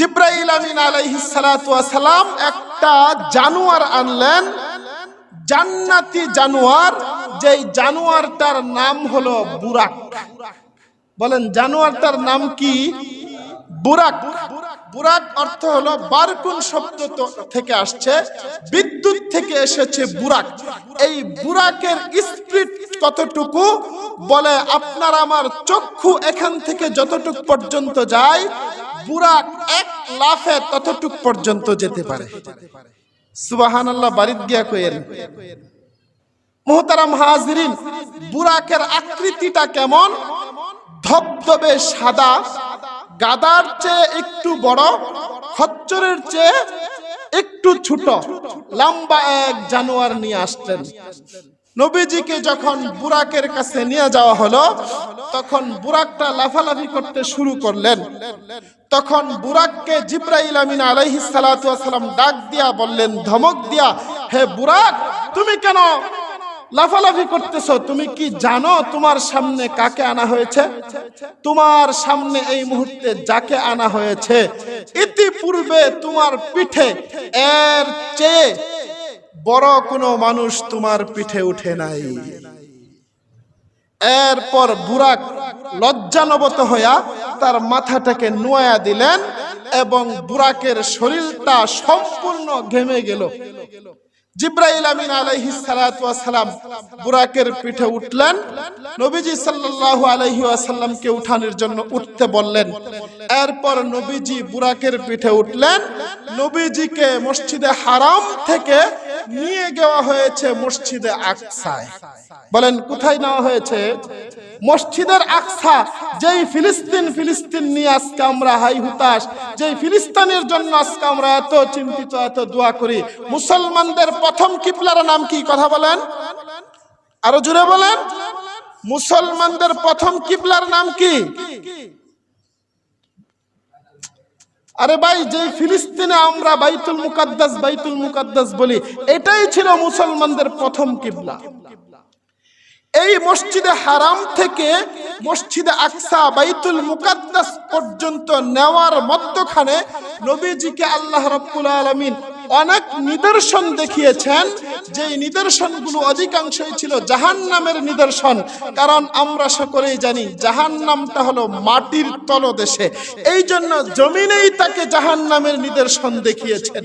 জিব্রাইল আমিন সালাম একটা জানোয়ার আনলেন, জান্নাতি জানোয়ার, যেই জানোয়ারটার নাম হলো বুরাক। বলেন, জানোয়ারটার নাম কি? বুরাক। বুরাক অর্থ হলো বারকুন শব্দ থেকে আসছে, বিদ্যুৎ থেকে এসেছে বুরাক। এই বুরাকের স্পিড কতটুকু? বলে, আপনার আমার চক্ষু এখান থেকে যতটুক পর্যন্ত যায় বুরাক এক লাফে ততটুক পর্যন্ত যেতে পারে। সুবাহান আল্লাহ বাড়িত গিয়া কইেন মোহতারাম হাজরিন, বুরাকের আকৃতিটা কেমন? ধবধবে সাদা, গাদার চেয়ে একটু বড়, খচ্চরের চেয়ে একটু ছোট। লম্বা এক জানোয়ার নিয়ে আসলেন। নবীজিকে যখন বুরাকের কাছে নিয়ে যাওয়া হলো, তখন বুরাকটা লাফালাফি করতে শুরু করলেন। তখন বুরাককে জিব্রাইল আমিন আলাইহি ওয়াসালাম ডাক দিয়া বললেন, ধমক দিয়া, হে বুরাক, তুমি কেন লাফালাফি করতেছো? তুমি কি জানো তোমার সামনে কাকে আনা হয়েছে? তোমার সামনে এই মুহূর্তে যাকে আনা হয়েছে? ইতিপূর্বে তোমার পিঠে এর চেয়ে বড় কোনো মানুষ তোমার পিঠে উঠে নাই। এরপর বুরাক লজ্জানবত হইয়া তার মাথাটাকে নোয়া দিলেন এবং বুরাকের শরীরটা সম্পূর্ণ ঘেমে গেল। জিব্রাইল আমিন আলাইহিস সালাতু ওয়াসালাম বুরাকের পিঠে উঠলেন। নবীজি সাল্লাল্লাহু আলাইহি ওয়াসাল্লামকে উঠানোর জন্য উঠতে বললেন। এরপর নবীজি বুরাকের পিঠে উঠলেন। নবীজিকে মসজিদে হারাম থেকে নিয়ে যাওয়া হয়েছে মসজিদে আকসায়। বলেন, কোথায় নেওয়া হয়েছে? মসজিদের আকসা, যেই ফিলিস্তিন ফিলিস্তিন নিয়ে আজকে আমরা হাই হুতাশ, যেই ফিলিস্তিনের জন্য আজকে আমরা এত চিন্তিত, এত দোয়া করি। মুসলমানদের প্রথম কিবলার নাম কি? কথা বলেন। আরও জুড়ে বলেন। মুসলমানদের প্রথম কিবলার নাম কি? আরে ভাই, যে ফিলিস্তিনে আমরা বাইতুল মুকাদ্দাস বাইতুল মুকাদ্দাস বলি, এটাই ছিল মুসলমানদের প্রথম কিবলা। এই মসজিদে হারাম থেকে মসজিদে আকসা, বাইতুল মুকাদ্দাস পর্যন্ত নেওয়ার মধ্যখানে নবীজিকে আল্লাহ রাব্বুল আলামিন অনেক নিদর্শন দেখিয়েছেন যে নিদর্শনগুলো অধিকাংশই ছিল জাহান্নামের নিদর্শন। কারণ আমরা সকলেই জানি জাহান্নামটা হলো মাটির তলদেশে। এই জন্য জমিনেই তাকে জাহান্নামের নিদর্শন দেখিয়েছেন।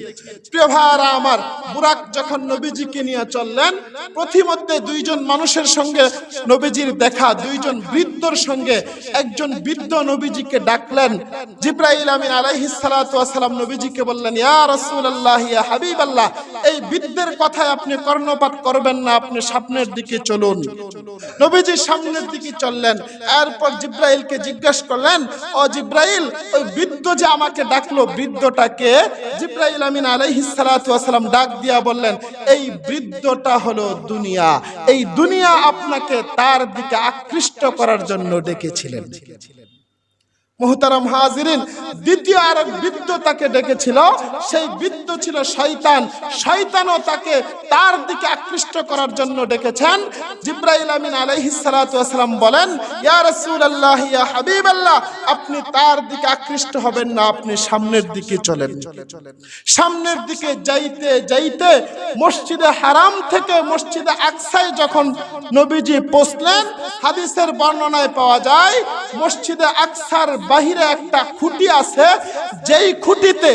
প্রিয় ভাইয়ারা আমার, বুরাক যখন নবীজিকে নিয়ে চললেন প্রতিমধ্যে দুইজন মানুষের সঙ্গে নবীজির দেখা, দুইজন বৃদ্ধর সঙ্গে একজন বৃদ্ধ নবীজিকে ডাকলেন। জিব্রাইল আমিন আলাইহিস সালাতু নবীজিকে বললেন, ইয়া রাসূলুল্লাহ ইয়া হাবিবাল্লাহ, এই বৃদ্ধের কথায় আপনি কর্ণপাত করবেন না, আপনি সামনের দিকে চলুন। নবীজি সামনের দিকে চললেন, এরপর জিব্রাইলকে জিজ্ঞেস করলেন, ও জিব্রাইল, ওই বৃদ্ধ যে আমাকে ডাকলো, বৃদ্ধটাকে? জিব্রাইল আমিন আলাইহিস সালাতু ওয়াসালাম ডাক দিয়া বললেন, এই বৃদ্ধটা হলো দুনিয়া। এই দুনিয়া আপনাকে তার দিকে আকৃষ্ট করার জন্য ডেকেছিলেন। মোহতারাম হাজিরিন, দ্বিতীয় আর এক বৃদ্ধ তাকে ডেকেছিল। সেই বৃদ্ধ ছিল শয়তান। শয়তানও তাকে তার দিকে আকৃষ্ট করার জন্য ডেকেছেন। জিব্রাইল আমিন আলাইহিস সালাতু বলেন আপনি তার দিকে আকৃষ্ট হবেন না, আপনি সামনের দিকে চলেন। সামনের দিকে যাইতে যাইতে মসজিদে হারাম থেকে মসজিদে আকসায় যখন নবীজি পৌঁছলেন, হাদিসের বর্ণনায় পাওয়া যায়, মসজিদে আকসার বাহিরে একটা খুঁটি আছে, যেই খুঁটিতে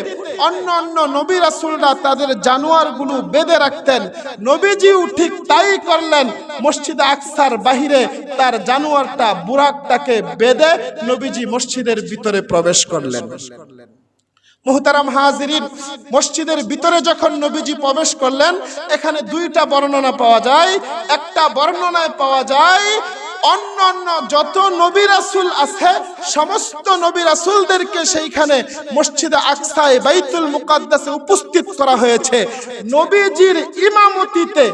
অন্য অন্য নবী রাসূলরা তাদের জানোয়ারগুলো বেঁধে রাখতেন। নবীজিও ঠিক তাই করলেন, মসজিদে আকসার বাহিরে তার জানোয়ারটা বুরাকটাকে বেঁধে নবীজি মসজিদের ভিতরে প্রবেশ করলেন। মোহতারাম হাজিরিন, মসজিদের ভিতরে যখন নবীজি প্রবেশ করলেন, এখানে দুইটা বর্ণনা পাওয়া যায়। একটা বর্ণনায় পাওয়া যায় অন্য অন্য যত নবী রাসূল আছে, সমস্ত নবী রাসূলদেরকে সেইখানে মসজিদে আকসায় বাইতুল মুকাদ্দাসে উপস্থিত করা হয়েছে। নবীজির ইমামতিতে,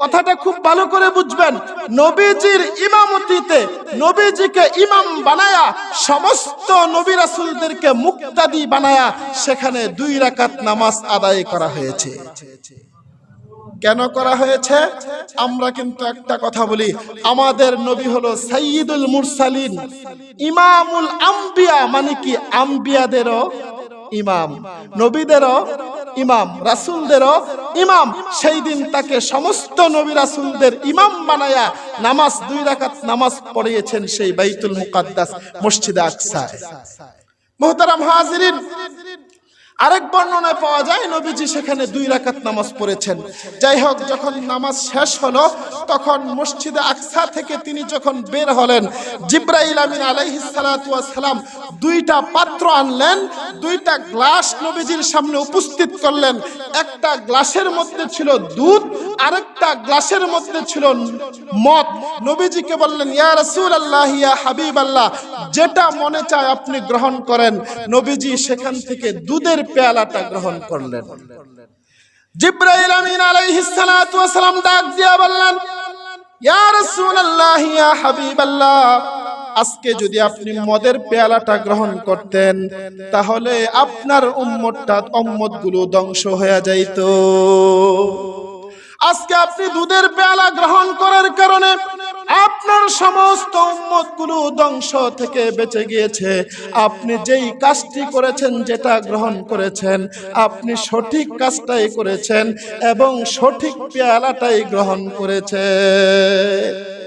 কথাটা খুব ভালো করে বুঝবেন, নবীজির ইমামতিতে, নবীজিকে ইমাম বানায়া, সমস্ত নবী রাসূলদেরকে মুক্তাদি বানায়া, সেখানে দুই রাকাত নামাজ আদায় করা হয়েছে। কেন করা হয়েছে? আমরা কিন্তু একটা কথা বলি। আমাদের নবী হলো সাইয়্যিদুল মুরসালিন। ইমামুল আম্বিয়া মানে কি? আম্বিয়াদেরও ইমাম। নবীদেরও ইমাম। রাসূলদেরও ইমাম। সেই দিন তাকে সমস্ত নবী রাসুলদের ইমাম বানায়া নামাজ দুই রাকাত নামাজ পড়িয়েছেন সেই বাইতুল মুকাদ্দাস মসজিদে আকসায়। মোহতারাম হাজিরিন আরেক বর্ণনায় পাওয়া যায়, নবীজি সেখানে দুই রাকাত নামাজ পড়েছেন। যাই হোক, যখন নামাজ শেষ হলো, তখন মসজিদে আকসা থেকে তিনি যখন বের হলেন, জিব্রাইল আমিন সালাম দুইটা পাত্র আনলেন, দুইটা গ্লাস নবীজির সামনে উপস্থিত করলেন। একটা গ্লাসের মধ্যে ছিল দুধ, আরেকটা গ্লাসের মধ্যে ছিল মদ। নবীজিকে বললেন, ইয়া রাসূলুল্লাহ, ইয়া হাবিব আল্লাহ যেটা মনে চায় আপনি গ্রহণ করেন। নবীজি সেখান থেকে দুধের পেয়ালাটা গ্রহণ করলেন। জিব্রাইল আমিন সালাতু সালাম ডাক দিয়া বললেন, ইয়া রাসূলুল্লাহ, ইয়া হাবিবাল্লাহ, আজকে যদি আপনি মদের পেয়ালাটা গ্রহণ করতেন, তাহলে আপনার উম্মতটা উম্মতগুলো ধ্বংস হয়ে যাইত। আজকে আপনি দুধের পেয়ালা গ্রহণ করার কারণে আপনার সমস্ত উম্মতগুলো ধ্বংস থেকে বেঁচে গিয়েছে। আপনি যেই কাজটি করেছেন, যেটা গ্রহণ করেছেন, আপনি সঠিক কাজটাই করেছেন এবং সঠিক পেয়ালাটাই গ্রহণ করেছেন।